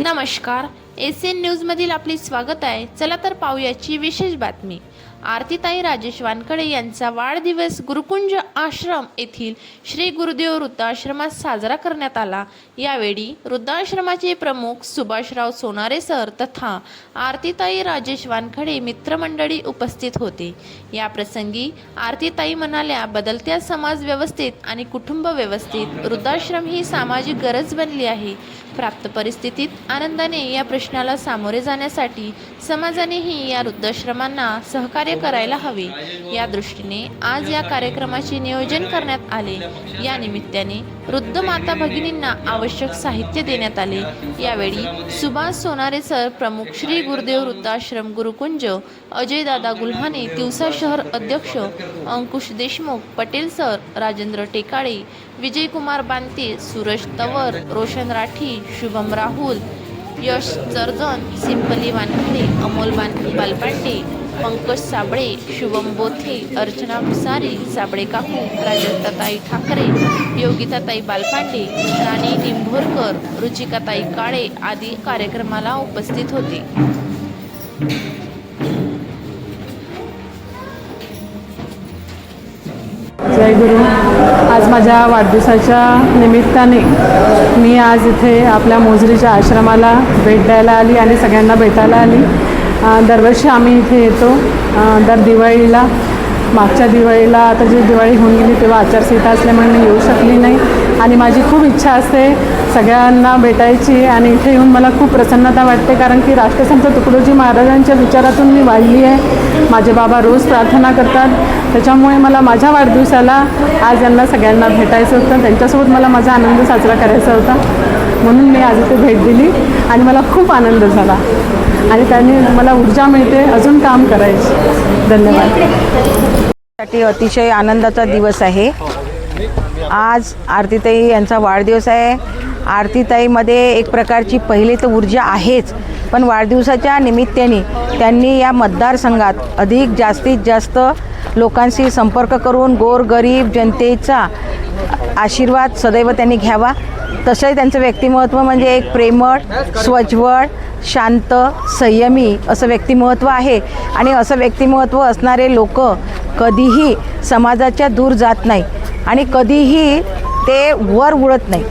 नमस्कार S N न्यूजमधील आपले स्वागत आहे. चला तर पाहूयाची विशेष बातमी. आरतीताई राजेश वानकडे यांचा वाढदिवस गुरुकुंज आश्रम येथील श्री गुरुदेव वृद्धाश्रमात साजरा करण्यात आला. यावेळी वृद्धाश्रमाचे प्रमुख सुभाषराव सोनारे सर तथा आरतीताई राजेश वानखडे मित्रमंडळी उपस्थित होते. या प्रसंगी आरतीताई म्हणाल्या बदलत्या समाज व्यवस्थेत आणि कुटुंब व्यवस्थेत वृद्धाश्रम ही सामाजिक गरज बनली आहे. प्राप्त परिस्थितीत आनंदाने या प्रश्न प्रश्नाला सामोरे जाण्यासाठी समाजानेही या वृद्धाश्रमांना सहकार्य करायला हवे. या दृष्टीने आज या कार्यक्रमाचे नियोजन करण्यात आले. या निमित्ताने वृद्ध माता भगिनींना आवश्यक साहित्य देण्यात आले. यावेळी सुभाष सोनारे सर प्रमुख श्री गुरुदेव वृद्धाश्रम गुरुकुंज अजयदादा गुल्हाने तिवसा शहर अध्यक्ष अंकुश देशमुख पटेल सर राजेंद्र टेकाळे विजयकुमार बांते सूरज तवर रोशन राठी शुभम राहुल यश चर्जन सिंपली वानखडे अमोल बान बालपांडे पंकज साबळे शुभम बोथे अर्चना भुसारी साबळे काकू राजताताई ठाकरे योगिताताई बालपांडे राणी निंभोरकर रुचिकाताई काळे आदी कार्यक्रमाला उपस्थित होते. जय गुरु. आज माझ्या वाढदिवसाच्या निमित्ताने मी आज इथे आपल्या मोजरीच्या आश्रमाला भेट द्यायला आली आणि सगळ्यांना भेटायला आली. दरवर्षी आम्ही इथे येतो. दर दिवाळीला मागच्या दिवाळीला आता जी दिवाळी होऊन गेली तेव्हा आचारसंहिता असल्यामुळे मी येऊ शकली नाही. आणि माझी खूप इच्छा असते सगळ्यांना भेटायची आणि इथे येऊन मला खूप प्रसन्नता वाटते कारण की राष्ट्रसंत तुकडोजी महाराजांच्या विचारातून मी वाढली आहे. माझे बाबा रोज प्रार्थना करतात. त्याच्यामुळे मला माझ्या वाढदिवसाला आज यांना सगळ्यांना भेटायचं होतं. त्यांच्यासोबत मला माझा आनंद साजरा करायचा होता. म्हणून मी आज इथे भेट दिली आणि मला खूप आनंद झाला. आणि त्याने मला ऊर्जा मिळते अजून काम करायची. धन्यवाद. साठी अतिशय आनंदाचा दिवस आहे. आज आरतीताई यांचा वाढदिवस आहे. आरतीताईमध्ये एक प्रकारची पहिली तर ऊर्जा आहेच पण वाढदिवसाच्या निमित्ताने त्यांनी या मतदारसंघात अधिक जास्तीत जास्त लोकांशी संपर्क करून गोरगरीब जनतेचा आशीर्वाद सदैव त्यांनी घ्यावा. तसंही त्यांचं व्यक्तिमत्व म्हणजे एक प्रेमळ स्वच्छवळ शांत संयमी असं व्यक्तिमत्व आहे. आणि असं व्यक्तिमत्व असणारे लोक कधीही समाजाच्या दूर जात नाही. आणि कधीही ते वर उडत नाही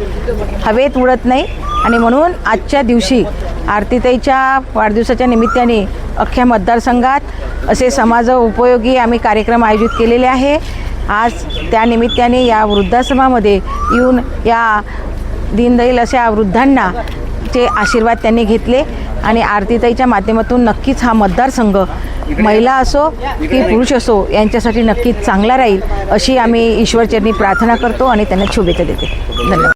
हवेत उडत नाही. आणि म्हणून आजच्या दिवशी आरतीताईच्या वाढदिवसाच्या निमित्ताने अख्ख्या मतदारसंघात असे समाज उपयोगी आम्ही कार्यक्रम आयोजित केलेले आहे. आज त्या निमित्ताने या वृद्धाश्रमामध्ये येऊन या दीनदयाल अशा वृद्धांना चे आशीर्वाद त्यांनी घेतले. आणि आरतीताईच्या माध्यमातून नक्कीच हा मतदारसंघ महिला असो की पुरुष असो यांच्यासाठी नक्कीच चांगला राहील अशी आम्ही ईश्वरचरणी प्रार्थना करतो आणि त्यांना शुभेच्छा देते. धन्यवाद.